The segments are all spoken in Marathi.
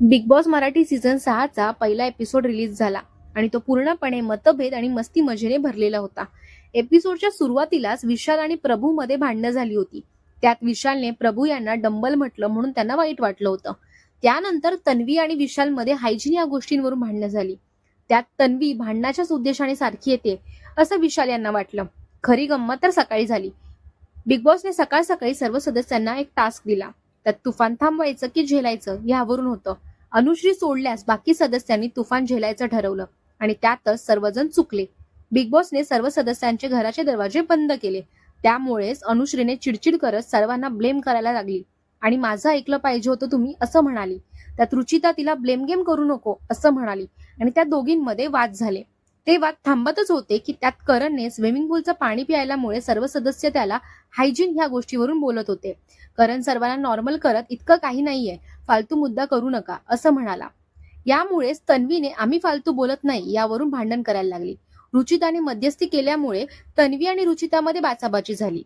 बिग बॉस मराठी सीझन सहाचा पहिला एपिसोड रिलीज झाला आणि तो पूर्णपणे मतभेद आणि मस्ती मजेने भरलेला होता. एपिसोडच्या सुरुवातीलाच विशाल आणि प्रभू मध्ये भांडणं झाली होती. त्यात विशालने प्रभू यांना डंबल म्हटलं म्हणून त्यांना वाईट वाटलं होतं. त्यानंतर तन्वी आणि विशाल मध्ये हायजीन या गोष्टींवरून भांडणं झाली. त्यात तन्वी भांडणाच्याच उद्देशाने सारखी येते असं विशाल यांना वाटलं. खरी गंमत तर सकाळी झाली. बिग बॉसने सकाळ सकाळी सर्व सदस्यांना एक टास्क दिला. त्यात तुफान थांबवायचं की झेलायचं यावरून होतं. अनुश्री सोडल्यास बाकी सदस्यांनी तुफान झेलायचं ठरवलं आणि त्यातच सर्वजण चुकले. बिग बॉसने सर्व सदस्यांचे घराचे दरवाजे बंद केले. त्यामुळेच अनुश्रीने चिडचिड करत सर्वांना ब्लेम करायला लागली. आणि माझं ऐकलं पाहिजे होतं तुम्ही असं म्हणाली. त्यात रुचिता तिला ब्लेम गेम करू नको असं म्हणाली. आणि त्या दोघींमध्ये वाद झाले. ते वाद थांबतच होते की त्यात करणने स्विमिंग पूलचं पाणी प्यायल्यामुळे सर्व सदस्य त्याला हायजीन ह्या गोष्टीवरून बोलत होते. करण सर्वांना नॉर्मल करत इतकं काही नाहीये. फालतू मुद्दा करू नका असं म्हणाला. यामुळेच तन्वीने आम्ही फालतू बोलत नाही यावरून भांडण करायला लागली. रुचिताने मध्यस्थी केल्यामुळे तन्वी आणि रुचितामध्ये बाचाबाची झाली.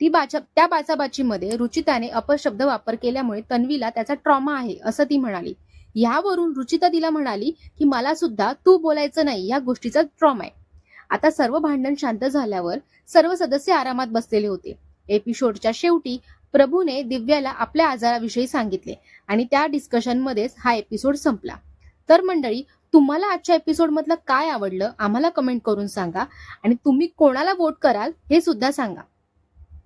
ती बाचा त्या बाचाबाचीमध्ये रुचिताने अपशब्द वापर केल्यामुळे तन्वीला त्याचा ट्रॉमा आहे असं ती म्हणाली. यावरून रुचिता तिला म्हणाली की मला सुद्धा तू बोलायचं नाही या गोष्टीचा ट्रॉमा आहे. आता सर्व भांडण शांत झाल्यावर सर्व सदस्य आरामात बसलेले होते. एपिसोडच्या शेवटी प्रभूने दिव्याला आपल्या आजाराविषयी सांगितले आणि त्या डिस्कशनमध्येच हा एपिसोड संपला. तर मंडळी तुम्हाला आजच्या एपिसोड मधलं काय आवडलं आम्हाला कमेंट करून सांगा आणि तुम्ही कोणाला वोट कराल हे सुद्धा सांगा.